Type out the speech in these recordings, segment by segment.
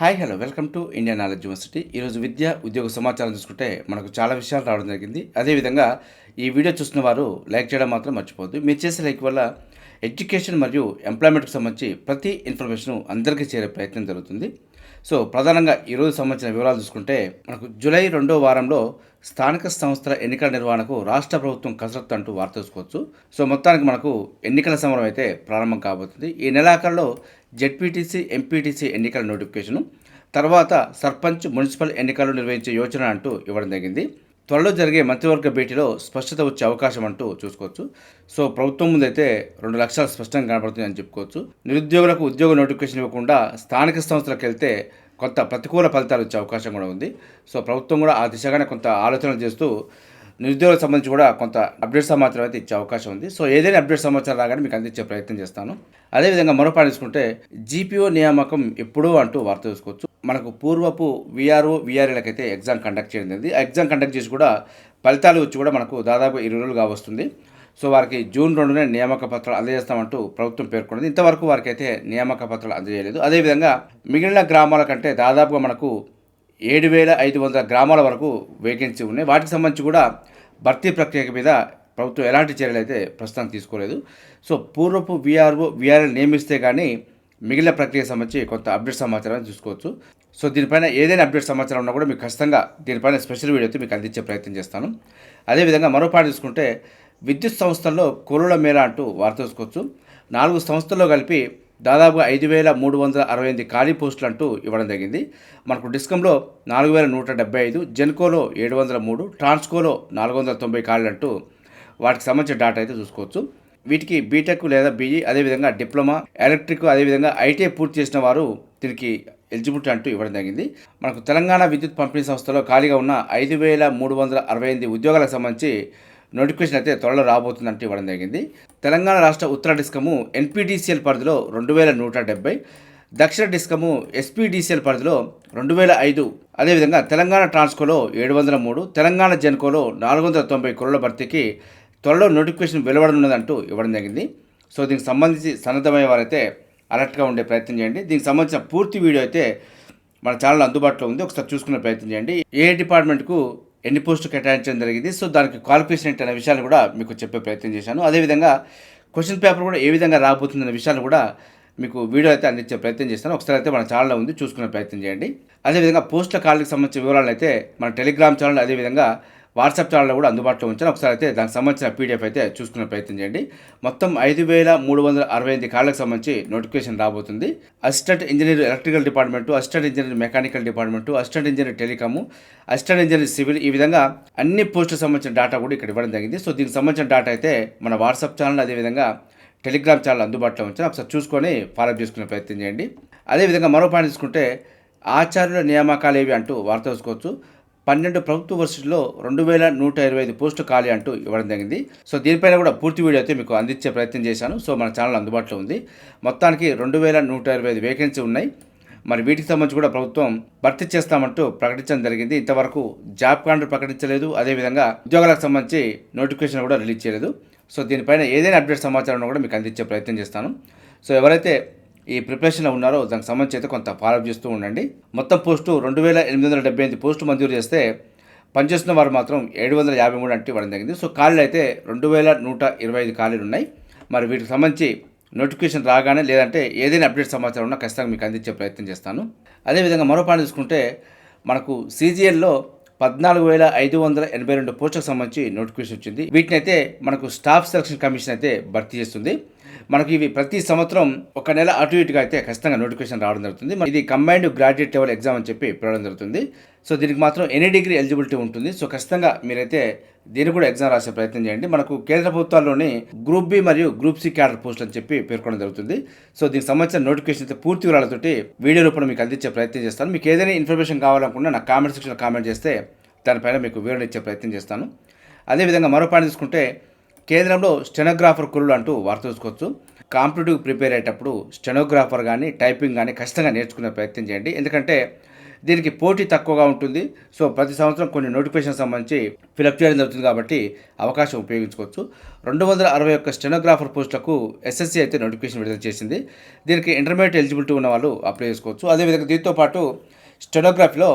Hi hello welcome to Indian knowledge university. ఈరోజు విద్య ఉద్యోగ సమాచారం చూసుకుంటే మనకు చాలా విషయాలు రావడం జరిగింది. అదేవిధంగా ఈ వీడియో చూస్తున్న వారు లైక్ చేయడం మాత్రం మర్చిపోవద్దు. మీరు చేసే లైక్ వల్ల ఎడ్యుకేషన్ మరియు ఎంప్లాయ్మెంట్కి సంబంధించి ప్రతి ఇన్ఫర్మేషన్ అందరికీ చేరే ప్రయత్నం జరుగుతుంది. సో ప్రధానంగా ఈరోజు సంబంధించిన వివరాలు చూసుకుంటే మనకు జూలై రెండో వారంలో స్థానిక సంస్థల ఎన్నికల నిర్వహణకు రాష్ట్ర ప్రభుత్వం కసరత్తు అంటూ వార్త చూసుకోవచ్చు. సో మొత్తానికి మనకు ఎన్నికల సమరం అయితే ప్రారంభం కాబోతుంది. ఈ నెలాఖరులో జెడ్పీటీసీ ఎంపీటీసీ ఎన్నికల నోటిఫికేషను తర్వాత సర్పంచ్ మున్సిపల్ ఎన్నికలు నిర్వహించే యోచన అంటూ ఇవ్వడం జరిగింది. త్వరలో జరిగే మంత్రివర్గ భేటీలో స్పష్టత వచ్చే అవకాశం అంటూ చూసుకోవచ్చు. సో ప్రభుత్వం ముందైతే రెండు లక్షలు స్పష్టంగా కనబడుతుంది అని చెప్పుకోవచ్చు. నిరుద్యోగులకు ఉద్యోగ నోటిఫికేషన్ ఇవ్వకుండా స్థానిక సంస్థలకు వెళ్తే కొంత ప్రతికూల ఫలితాలు వచ్చే అవకాశం కూడా ఉంది. సో ప్రభుత్వం కూడా ఆ దిశగానే కొంత ఆలోచనలు చేస్తూ నిరుద్యోగులకు సంబంధించి కూడా కొంత అప్డేట్ సమాచారం అయితే ఇచ్చే అవకాశం ఉంది. సో ఏదైనా అప్డేట్ సమాచారం రాగానే మీకు అందించే ప్రయత్నం చేస్తాను. అదేవిధంగా మరో పాటించుకుంటే జీపీఓ నియామకం ఎప్పుడూ అంటూ వార్త చూసుకోవచ్చు మనకు పూర్వపు విఆర్ఓ విఆర్ఏలకైతే ఎగ్జామ్ కండక్ట్ చేయడం జరిగింది. ఆ ఎగ్జామ్ కండక్ట్ చేసి కూడా ఫలితాలు వచ్చి కూడా మనకు దాదాపు ఇరవై రోజులుగా వస్తుంది. సో వారికి జూన్ రెండునే నియామక పత్రాలు అందజేస్తామంటూ ప్రభుత్వం పేర్కొన్నది. ఇంతవరకు వారికి అయితే నియామక పత్రాలు అందజేయలేదు. అదేవిధంగా మిగిలిన గ్రామాల కంటే దాదాపుగా మనకు ఏడు వేల ఐదు వందల గ్రామాల వరకు వేకెన్సీ ఉన్నాయి. వాటికి సంబంధించి కూడా భర్తీ ప్రక్రియ మీద ప్రభుత్వం ఎలాంటి చర్యలు అయితే ప్రస్తుతం తీసుకోలేదు. సో పూర్వపు విఆర్ఓ విఆర్ఎల్ నియమిస్తే కానీ మిగిలిన ప్రక్రియ సంబంధించి కొంత అప్డేట్ సమాచారం చూసుకోవచ్చు. సో దీనిపైన ఏదైనా అప్డేట్ సమాచారం ఉన్నా కూడా మీకు ఖచ్చితంగా దీనిపైన స్పెషల్ వీడియో అయితే మీకు అందించే ప్రయత్నం చేస్తాను. అదేవిధంగా మరో పాట చూసుకుంటే విద్యుత్ సంస్థల్లో కొలుల మేర అంటూ వార్త చూసుకోవచ్చు. నాలుగు సంస్థల్లో కలిపి దాదాపుగా ఐదు వేల మూడు వందల అరవై ఎనిమిది ఖాళీ పోస్టులు అంటూ ఇవ్వడం జరిగింది. మనకు డిస్కంలో నాలుగు వేల నూట డెబ్బై ఐదు జెన్కోలో ఏడు వందల మూడు ట్రాన్స్కోలో నాలుగు వందల తొంభై ఖాళీలు అంటూ వాటికి సంబంధించిన డేటా అయితే చూసుకోవచ్చు. వీటికి బీటెక్ లేదా బీఈ అదేవిధంగా డిప్లొమా ఎలక్ట్రిక్ అదేవిధంగా ఐటీఐ పూర్తి చేసిన వారు దీనికి ఎలిజిబిలిటీ అంటూ ఇవ్వడం జరిగింది. మనకు తెలంగాణ విద్యుత్ పంపిణీ సంస్థలో ఖాళీగా ఉన్న ఐదు వేల మూడు వందల అరవై ఎనిమిది ఉద్యోగాలకు సంబంధించి నోటిఫికేషన్ అయితే త్వరలో రాబోతుందంటూ ఇవ్వడం జరిగింది. తెలంగాణ రాష్ట్ర ఉత్తర డిస్కము ఎన్పీడీసీఎల్ పరిధిలో రెండు వేల నూట డెబ్బై దక్షిణ డిస్కము ఎస్పీడీసీఎల్ పరిధిలో రెండు వేల ఐదు. అదేవిధంగా తెలంగాణ ట్రాన్స్కోలో ఏడు వందల మూడు తెలంగాణ జెన్కోలో నాలుగు వందల తొంభై కొరల భర్తీకి త్వరలో నోటిఫికేషన్ వెలువడనున్నదంటూ ఇవ్వడం జరిగింది. సో దీనికి సంబంధించి సన్నద్ధమయ్యే వారైతే అలర్ట్గా ఉండే ప్రయత్నం చేయండి. దీనికి సంబంధించిన పూర్తి వీడియో అయితే మన ఛానల్ అందుబాటులో ఉంది. ఒకసారి చూసుకునే ప్రయత్నం చేయండి. ఏ డిపార్ట్మెంట్కు ఎన్ని పోస్టులు కేటాయించడం జరిగింది. సో దానికి క్వాలిఫికేషన్ ఏంటి అనే విషయాలు కూడా మీకు చెప్పే ప్రయత్నం చేశాను. అదేవిధంగా క్వశ్చన్ పేపర్ కూడా ఏ విధంగా రాబోతుందనే విషయాలు కూడా మీకు వీడియో అయితే అందించే ప్రయత్నం చేస్తాను. ఒకసారి అయితే మన ఛానల్లో ఉంది చూసుకునే ప్రయత్నం చేయండి. అదేవిధంగా పోస్టుల కాళ్ళకి సంబంధించిన వివరాలు అయితే మన టెలిగ్రామ్ ఛానల్ అదేవిధంగా వాట్సాప్ ఛానల్లో కూడా అందుబాటులో ఉంచాను ఒకసారి అయితే దానికి సంబంధించిన పీడిఎఫ్ అయితే చూసుకునే ప్రయత్నం చేయండి. మొత్తం ఐదు వేల మూడు వందల అరవై ఎనిమిది కాళ్ళకు సంబంధించి నోటిఫికేషన్ రాబోతుంది. Assistant engineer electrical department assistant engineer mechanical department assistant engineer telecom assistant engineer civil ఈ విధంగా అన్ని పోస్టులకు సంబంధించిన డేటా కూడా ఇక్కడ ఇవ్వడం జరిగింది. సో దీనికి సంబంధించిన డేటా అయితే మన వాట్సాప్ ఛానల్ అదేవిధంగా టెలిగ్రామ్ ఛానల్ అందుబాటులో ఉంచాను ఒకసారి చూసుకొని ఫాలోఅప్ చేసుకునే ప్రయత్నం చేయండి. అదేవిధంగా మరో పాయింట్ తీసుకుంటే ఆచార్యుల నియామకాలు ఏవి అంటూ వార్త చూసుకోవచ్చు పన్నెండు ప్రభుత్వ వర్సిటీలో రెండు వేల నూట ఇరవై ఐదు పోస్టు ఖాళీ అంటూ ఇవ్వడం జరిగింది. సో దీనిపైన కూడా పూర్తి వీడియో అయితే మీకు అందించే ప్రయత్నం చేశాను. సో మన ఛానల్ అందుబాటులో ఉంది. మొత్తానికి రెండు వేల నూట ఇరవై ఐదు వేకెన్సీ ఉన్నాయి. మరి వీటికి సంబంధించి కూడా ప్రభుత్వం భర్తీ చేస్తామంటూ ప్రకటించడం జరిగింది. ఇంతవరకు జాబ్ కార్డు ప్రకటించలేదు. అదేవిధంగా ఉద్యోగాలకు సంబంధించి నోటిఫికేషన్ కూడా రిలీజ్ చేయలేదు. సో దీనిపైన ఏదైనా అప్డేట్ సమాచారం కూడా మీకు అందించే ప్రయత్నం చేస్తాను. సో ఎవరైతే ఈ ప్రిపరేషన్లో ఉన్నారో దానికి సంబంధించి అయితే కొంత ఫాలోఅప్ చేస్తూ ఉండండి. మొత్తం పోస్టు రెండు వేల ఎనిమిది వందల డెబ్బై ఎనిమిది పోస్టు మంజూరు చేస్తే పనిచేస్తున్న వారు మాత్రం ఏడు వందల యాభై మూడు అంటే ఇవ్వడం జరిగింది. సో ఖాళీలు అయితే రెండు వేల నూట ఇరవై ఐదు ఖాళీలు ఉన్నాయి. మరి వీటికి సంబంధించి నోటిఫికేషన్ రాగానే లేదంటే ఏదైనా అప్డేట్ సమాచారం ఉన్నా ఖచ్చితంగా మీకు అందించే ప్రయత్నం చేస్తాను. అదేవిధంగా మరో పాయింట్ తీసుకుంటే మనకు సీజీఎల్లో పద్నాలుగు వేల ఐదు వందల ఎనభై రెండు పోస్టులకు సంబంధించి నోటిఫికేషన్ వచ్చింది వీటిని అయితే మనకు స్టాఫ్ సెలక్షన్ కమిషన్ అయితే భర్తీ చేస్తుంది మనకి ఇవి ప్రతి సంవత్సరం ఒక నెల అటు ఇటుగా అయితే ఖచ్చితంగా నోటిఫికేషన్ రావడం జరుగుతుంది. ఇది కంబైన్డ్ గ్రాడ్యుయేట్ లెవెల్ ఎగ్జామ్ అని చెప్పి పిలవడం జరుగుతుంది. సో దీనికి మాత్రం ఎనీ డిగ్రీ ఎలిజిబిలిటీ ఉంటుంది. సో ఖచ్చితంగా మీరైతే దీన్ని కూడా ఎగ్జామ్ రాసే ప్రయత్నం చేయండి. మనకు కేంద్ర ప్రభుత్వాల్లోని గ్రూప్ బి మరియు గ్రూప్ సి క్యాడర్ పోస్ట్ అని చెప్పి పేర్కొనడం జరుగుతుంది. సో దీనికి సంబంధించిన నోటిఫికేషన్ అయితే పూర్తి వివరాలతోటి వీడియో రూపంలో మీకు అందించే ప్రయత్నం చేస్తాను. మీకు ఏదైనా ఇన్ఫర్మేషన్ కావాలనుకున్నా నా కామెంట్ సెక్షన్లో కామెంట్ చేస్తే దానిపైన మీకు వివరణ ఇచ్చే ప్రయత్నం చేస్తాను. అదేవిధంగా మరో పాయింట్ తీసుకుంటే కేంద్రంలో స్టెనోగ్రాఫర్ కురులు అంటూ వార్త చూసుకోవచ్చు. కాంపిటేటివ్ ప్రిపేర్ అయ్యేటప్పుడు స్టెనోగ్రాఫర్ కానీ టైపింగ్ కానీ ఖచ్చితంగా నేర్చుకునే ప్రయత్నం చేయండి. ఎందుకంటే దీనికి పోటీ తక్కువగా ఉంటుంది. సో ప్రతి సంవత్సరం కొన్ని నోటిఫికేషన్ సంబంధించి ఫిలప్ చేయడం జరుగుతుంది కాబట్టి అవకాశం ఉపయోగించుకోవచ్చు. రెండు వందల అరవై ఒక్క స్టెనోగ్రాఫర్ పోస్టులకు ఎస్ఎస్సి అయితే నోటిఫికేషన్ విడుదల చేసింది. దీనికి ఇంటర్మీడియట్ ఎలిజిబిలిటీ ఉన్న వాళ్ళు అప్లై చేసుకోవచ్చు. అదేవిధంగా దీంతో పాటు స్టెనోగ్రఫీలో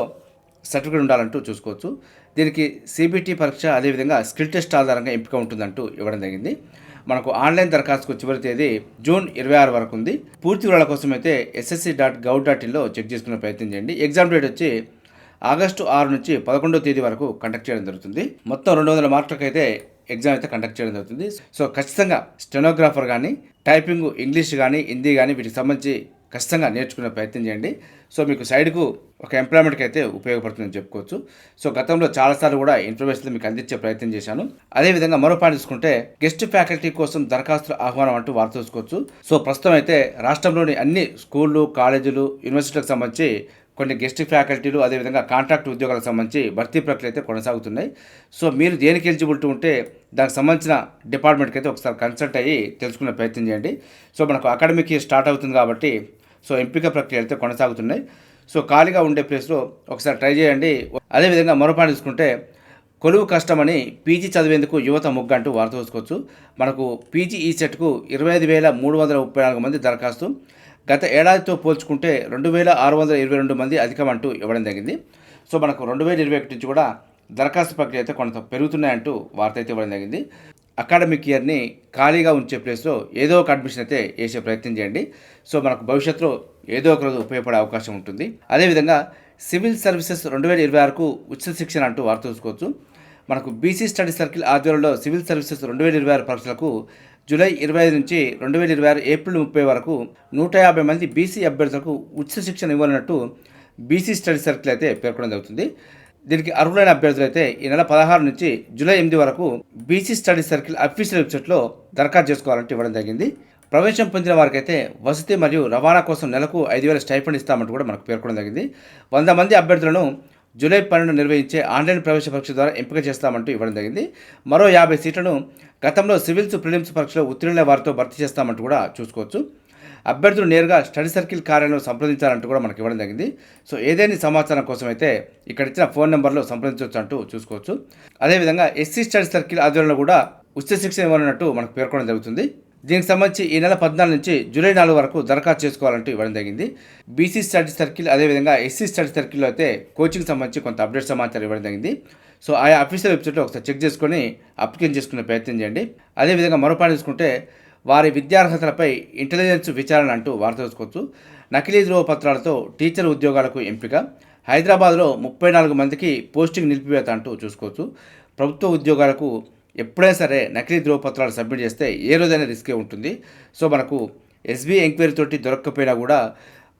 సర్టిఫికేట్ ఉండాలంటూ చూసుకోవచ్చు. దీనికి సిబిటి పరీక్ష అదేవిధంగా స్కిల్ టెస్ట్ ఆధారంగా ఎంపిక ఉంటుందంటూ ఇవ్వడం జరిగింది. మనకు ఆన్లైన్ దరఖాస్తుకు చివరి తేదీ జూన్ ఇరవై ఆరు వరకు ఉంది. పూర్తి వివరాల కోసం అయితే ఎస్ఎస్సి డాట్ గవ్ డాట్ ఇన్లో చెక్ చేసుకునే ప్రయత్నం చేయండి. ఎగ్జామ్ డేట్ వచ్చి ఆగస్టు ఆరు నుంచి పదకొండో తేదీ వరకు కండక్ట్ చేయడం జరుగుతుంది. మొత్తం రెండు వందల మార్కులకు అయితే ఎగ్జామ్ అయితే కండక్ట్ చేయడం జరుగుతుంది. సో ఖచ్చితంగా స్టెనోగ్రాఫర్ కానీ టైపింగ్ ఇంగ్లీష్ కానీ హిందీ కానీ వీటికి సంబంధించి ఖచ్చితంగా నేర్చుకునే ప్రయత్నం చేయండి. సో మీకు సైడ్కు ఒక ఎంప్లాయ్మెంట్కి అయితే ఉపయోగపడుతుందని చెప్పుకోవచ్చు. సో గతంలో చాలాసార్లు కూడా ఇన్ఫర్మేషన్ మీకు అందించే ప్రయత్నం చేశాను. అదేవిధంగా మరో పాయింట్ చూసుకుంటే గెస్ట్ ఫ్యాకల్టీ కోసం దరఖాస్తుల ఆహ్వానం అంటూ వార్త చూసుకోవచ్చు. సో ప్రస్తుతం అయితే రాష్ట్రంలోని అన్ని స్కూళ్ళు కాలేజీలు యూనివర్సిటీలకు సంబంధించి కొన్ని గెస్ట్ ఫ్యాకల్టీలు అదేవిధంగా కాంట్రాక్ట్ ఉద్యోగాలకు సంబంధించి భర్తీ ప్రక్రియ అయితే కొనసాగుతున్నాయి. సో మీరు దేనికి ఎలిజిబిలిటీ ఉంటే దానికి సంబంధించిన డిపార్ట్మెంట్కి అయితే ఒకసారి కన్సల్ట్ అయ్యి తెలుసుకునే ప్రయత్నం చేయండి. సో మనకు అకాడమిక్ స్టార్ట్ అవుతుంది కాబట్టి సో ఎంపిక ప్రక్రియ అయితే కొనసాగుతున్నాయి. సో ఖాళీగా ఉండే ప్లేస్లో ఒకసారి ట్రై చేయండి. అదేవిధంగా మరోపాటు తీసుకుంటే కొలువు కష్టమని పీజీ చదివేందుకు యువత ముగ్గు అంటూ వార్త చూసుకోవచ్చు మనకు పీజీ ఈ సెట్కు ఇరవై ఐదు వేల మూడు వందల ముప్పై నాలుగు మంది దరఖాస్తు. గత ఏడాదితో పోల్చుకుంటే రెండు వేల ఆరు వందల ఇరవై రెండు మంది అధికం అంటూ ఇవ్వడం జరిగింది. సో మనకు రెండు వేల ఇరవై ఒకటి నుంచి కూడా దరఖాస్తు ప్రక్రియ అయితే కొంత పెరుగుతున్నాయంటూ వార్త అయితే ఇవ్వడం జరిగింది. అకాడమిక్ ఇయర్ని ఖాళీగా ఉంచే ప్లేస్లో ఏదో ఒక అడ్మిషన్ అయితే వేసే ప్రయత్నం చేయండి. సో మనకు భవిష్యత్తులో ఏదో ఒక రోజు ఉపయోగపడే అవకాశం ఉంటుంది. అదేవిధంగా సివిల్ సర్వీసెస్ రెండు వేల ఇరవై ఆరుకు ఉచిత శిక్షణ అంటూ వార్త చూసుకోవచ్చు మనకు బీసీ స్టడీ సర్కిల్ ఆధ్వర్యంలో సివిల్ సర్వీసెస్ రెండు వేల ఇరవై ఆరు పరీక్షలకు జూలై ఇరవై ఐదు నుంచి రెండు వేల ఇరవై ఆరు ఏప్రిల్ ముప్పై వరకు నూట యాభై మంది బీసీ అభ్యర్థులకు ఉచిత శిక్షణ ఇవ్వాలన్నట్టు బీసీ స్టడీ సర్కిల్ అయితే పేర్కొనడం జరుగుతుంది. దీనికి అర్హులైన అభ్యర్థులు అయితే ఈ నెల పదహారు నుంచి జూలై ఎనిమిది వరకు బీసీ స్టడీ సర్కిల్ అఫీషియల్ వెబ్సైట్లో దరఖాస్తు చేసుకోవాలంటే ఇవ్వడం జరిగింది. ప్రవేశం పొందిన వారికైతే వసతి మరియు రవాణా కోసం నెలకు ఐదు వేల స్టైఫండ్ ఇస్తామంటూ కూడా మనకు పేర్కొనడం జరిగింది. వంద మంది అభ్యర్థులను జూలై పన్నెండు నిర్వహించే ఆన్లైన్ ప్రవేశ పరీక్ష ద్వారా ఎంపిక చేస్తామంటూ ఇవ్వడం జరిగింది. మరో యాభై సీట్లను గతంలో సివిల్స్ ప్రిలిమ్స్ పరీక్షలో ఉత్తీర్ణుల వారితో భర్తీ చేస్తామంటూ కూడా చూసుకోవచ్చు. అభ్యర్థులు నేరుగా స్టడీ సర్కిల్ కార్యాలయం సంప్రదించాలంటూ కూడా మనకి ఇవ్వడం జరిగింది. సో ఏదైనా సమాచారం కోసం అయితే ఇక్కడ ఇచ్చిన ఫోన్ నెంబర్లో సంప్రదించవచ్చు అంటూ చూసుకోవచ్చు. అదేవిధంగా ఎస్సీ స్టడీ సర్కిల్ ఆధ్వర్యంలో కూడా ఉచిత శిక్షణ ఇవ్వనున్నట్టు మనకు పేర్కొనడం జరుగుతుంది. దీనికి సంబంధించి ఈ నెల పద్నాలుగు నుంచి జూలై నాలుగు వరకు దరఖాస్తు చేసుకోవాలంటూ ఇవ్వడం జరిగింది. బీసీ స్టడీ సర్కిల్ అదేవిధంగా ఎస్సీ స్టడీ సర్కిల్లో అయితే కోచింగ్ సంబంధించి కొంత అప్డేట్ సమాచారం ఇవ్వడం జరిగింది. సో ఆయా అఫీషియల్ వెబ్సైట్లో ఒకసారి చెక్ చేసుకొని అప్లికేషన్ చేసుకునే ప్రయత్నం చేయండి. అదేవిధంగా మరో పాయింట్ చూసుకుంటే వారి విద్యార్హతలపై ఇంటెలిజెన్స్ విచారణ అంటూ వార్త చూసుకోవచ్చు నకిలీ ధ్రువపత్రాలతో టీచర్ ఉద్యోగాలకు ఎంపిక. హైదరాబాద్లో ముప్పై నాలుగు మందికి పోస్టింగ్ నిలిపివేత అంటూ చూసుకోవచ్చు. ప్రభుత్వ ఉద్యోగాలకు ఎప్పుడైనా సరే నకిలీ ధ్రువపత్రాలు సబ్మిట్ చేస్తే ఏ రోజైనా రిస్కే ఉంటుంది. సో మనకు ఎస్బీ ఎంక్వైరీ తోటి దొరక్కపోయినా కూడా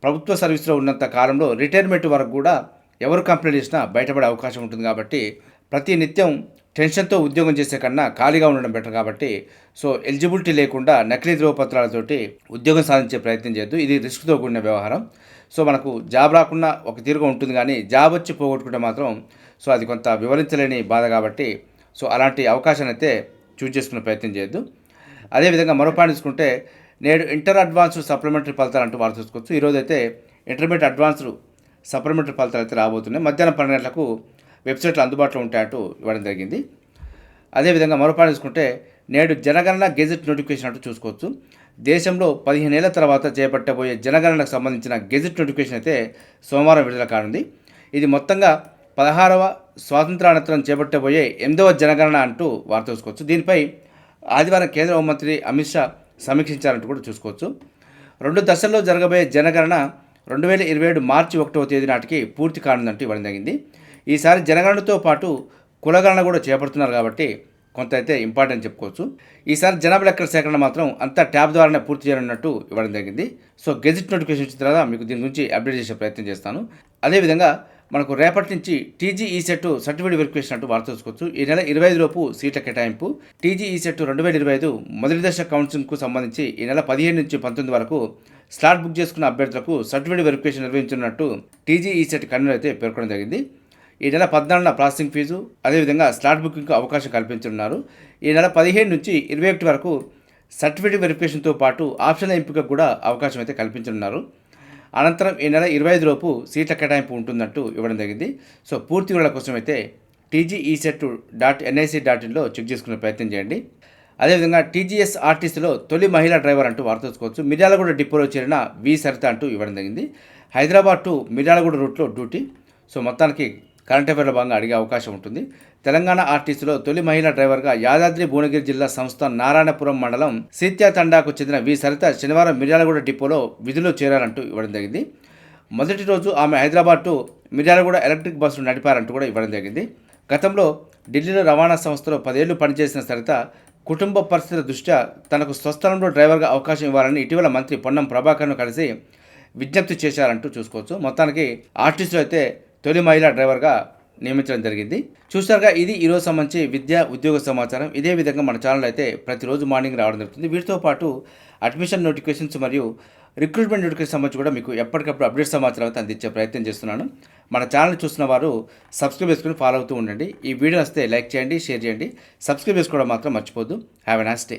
ప్రభుత్వ సర్వీస్లో ఉన్నంత కాలంలో రిటైర్మెంట్ వరకు కూడా ఎవరు కంప్లైంట్ చేసినా బయటపడే అవకాశం ఉంటుంది కాబట్టి ప్రతి నిత్యం టెన్షన్తో ఉద్యోగం చేసే కన్నా ఖాళీగా ఉండడం బెటర్ కాబట్టి సో ఎలిజిబిలిటీ లేకుండా నకిలీ ధ్రువపత్రాలతోటి ఉద్యోగం సాధించే ప్రయత్నం చేయొద్దు. ఇది రిస్క్తో కూడిన వ్యవహారం. సో మనకు జాబ్ రాకుండా ఒక తీరుగా ఉంటుంది కానీ జాబ్ వచ్చి పోగొట్టుకుంటే మాత్రం సో అది కొంత వివరించలేని బాధ కాబట్టి సో అలాంటి అవకాశాన్ని అయితే చూజ్ చేసుకునే ప్రయత్నం చేయొద్దు. అదేవిధంగా మరో పాయింట్ తీసుకుంటే నేడు ఇంటర్ అడ్వాన్స్డ్ సప్లిమెంటరీ ఫలితాలు అంటూ వారు చూసుకోవచ్చు. ఈరోజు అయితే ఇంటర్మీడియట్ అడ్వాన్స్డ్ సప్లిమెంటరీ ఫలితాలు అయితే రాబోతున్నాయి. మధ్యాహ్నం పన్నెండు గంటలకు వెబ్సైట్లు అందుబాటులో ఉంటాయంటూ ఇవ్వడం జరిగింది. అదేవిధంగా మరోపాటు చూసుకుంటే నేడు జనగణన గెజెట్ నోటిఫికేషన్ అంటూ చూసుకోవచ్చు. దేశంలో పదిహేను ఏళ్ళ తర్వాత చేపట్టబోయే జనగణనకు సంబంధించిన గెజెట్ నోటిఫికేషన్ అయితే సోమవారం విడుదల కానుంది. ఇది మొత్తంగా పదహారవ స్వాతంత్రానంతరం చేపట్టబోయే ఎనిమిదవ జనగణన అంటూ వార్త చూసుకోవచ్చు దీనిపై ఆదివారం కేంద్ర హోంమంత్రి అమిత్ షా సమీక్షించారంటూ కూడా చూసుకోవచ్చు. రెండు దశల్లో జరగబోయే జనగణన రెండు వేల ఇరవై ఏడు మార్చి ఒకటవ తేదీ నాటికి పూర్తి కానుందంటూ ఇవ్వడం జరిగింది. ఈసారి జనగణనతో పాటు కులగణన కూడా చేపడుతున్నారు కాబట్టి కొంత అయితే ఇంపార్టెంట్ చెప్పుకోవచ్చు. ఈసారి జనాభా లెక్కల సేకరణ మాత్రం అంతా ట్యాబ్ ద్వారానే పూర్తి చేయనున్నట్టు ఇవ్వడం జరిగింది. సో గెజిట్ నోటిఫికేషన్ వచ్చిన తర్వాత మీకు దీని గురించి అప్డేట్ చేసే ప్రయత్నం చేస్తాను. అదేవిధంగా మనకు రేపటి నుంచి టీజీ ఈ సెట్ సర్టిఫికేట్ వెరిఫికేషన్ అంటూ వార్త చూసుకోవచ్చు ఈ నెల ఇరవై ఐదు లోపు సీట్ల కేటాయింపు. టీజీ ఈ సెట్ రెండు వేల ఇరవై ఐదు మొదటి దశ కౌన్సిలింగ్కు సంబంధించి ఈ నెల పదిహేను నుంచి పంతొమ్మిది వరకు స్లాట్ బుక్ చేసుకున్న అభ్యర్థులకు సర్టిఫికేట్ వెరిఫికేషన్ నిర్వహించినట్టు టీజీ ఈ సెట్ కన్వీనర్ అయితే పేర్కొనడం జరిగింది. ఈ నెల పద్నాలుగున ప్రాసెసింగ్ ఫీజు అదేవిధంగా స్లాట్ బుకింగ్కు అవకాశం కల్పించనున్నారు. ఈ నెల పదిహేను నుంచి ఇరవై ఒకటి వరకు సర్టిఫికేట్ వెరిఫికేషన్తో పాటు ఆప్షన్ల ఎంపికకు కూడా అవకాశం అయితే కల్పించనున్నారు. అనంతరం ఈ నెల ఇరవై ఐదు లోపు సీట్ల కేటాయింపు ఉంటుందంటూ ఇవ్వడం జరిగింది. సో పూర్తి వివరాల కోసం అయితే టీజీఈ డాట్ ఎన్ఐసి డాట్ ఇన్లో చెక్ చేసుకునే ప్రయత్నం చేయండి. అదేవిధంగా టీజీఎస్ ఆర్టీసీలో తొలి మహిళా డ్రైవర్ అంటూ వార్త చూసుకోవచ్చు మిర్యాలగూడ డిపోలో చేరిన వి సరిత అంటూ ఇవ్వడం జరిగింది. హైదరాబాద్ టు మిర్యాలగూడ రూట్లో డ్యూటీ. సో మొత్తానికి కరెంట్ అఫైర్ల భాగంగా అడిగే అవకాశం ఉంటుంది. తెలంగాణ ఆర్టీసీలో తొలి మహిళా డ్రైవర్గా యాదాద్రి భువనగిరి జిల్లా సంస్థ నారాయణపురం మండలం సీత్యా తండాకు చెందిన వి. సరిత శనివారం మిర్యాలగూడ డిపోలో విధుల్లో చేరారంటూ ఇవ్వడం జరిగింది. మొదటి రోజు ఆమె హైదరాబాద్ టు మిర్యాలగూడ ఎలక్ట్రిక్ బస్సులు నడిపారంటూ కూడా ఇవ్వడం జరిగింది. గతంలో ఢిల్లీలో రవాణా సంస్థలో పదేళ్ళు పనిచేసిన సరిత కుటుంబ పరిస్థితుల దృష్ట్యా తనకు స్వస్థలంలో డ్రైవర్గా అవకాశం ఇవ్వాలని ఇటీవల మంత్రి పొన్నం ప్రభాకర్ను కలిసి విజ్ఞప్తి చేశారంటూ చూసుకోవచ్చు. మొత్తానికి ఆర్టిస్టులు అయితే తొలి మహిళా డ్రైవర్గా నియమించడం జరిగింది. చూసారుగా ఇది ఈరోజు సంబంధించి విద్యా ఉద్యోగ సమాచారం. ఇదే విధంగా మన ఛానల్ అయితే ప్రతిరోజు మార్నింగ్ రావడం జరుగుతుంది. వీటితో పాటు అడ్మిషన్ నోటిఫికేషన్స్ మరియు రిక్రూట్మెంట్ నోటిఫికేషన్ సంబంధించి కూడా మీకు ఎప్పటికప్పుడు అప్డేట్ సమాచారం అయితే అందించే ప్రయత్నం చేస్తున్నాను. మన ఛానల్ చూస్తున్న వారు సబ్స్క్రైబ్ చేసుకుని ఫాలో అవుతూ ఉండండి. ఈ వీడియో వస్తే లైక్ చేయండి షేర్ చేయండి. సబ్స్క్రైబ్ చేసుకోవడం మాత్రం మర్చిపోద్దు హ్యావ్ ఎ నాస్ డే.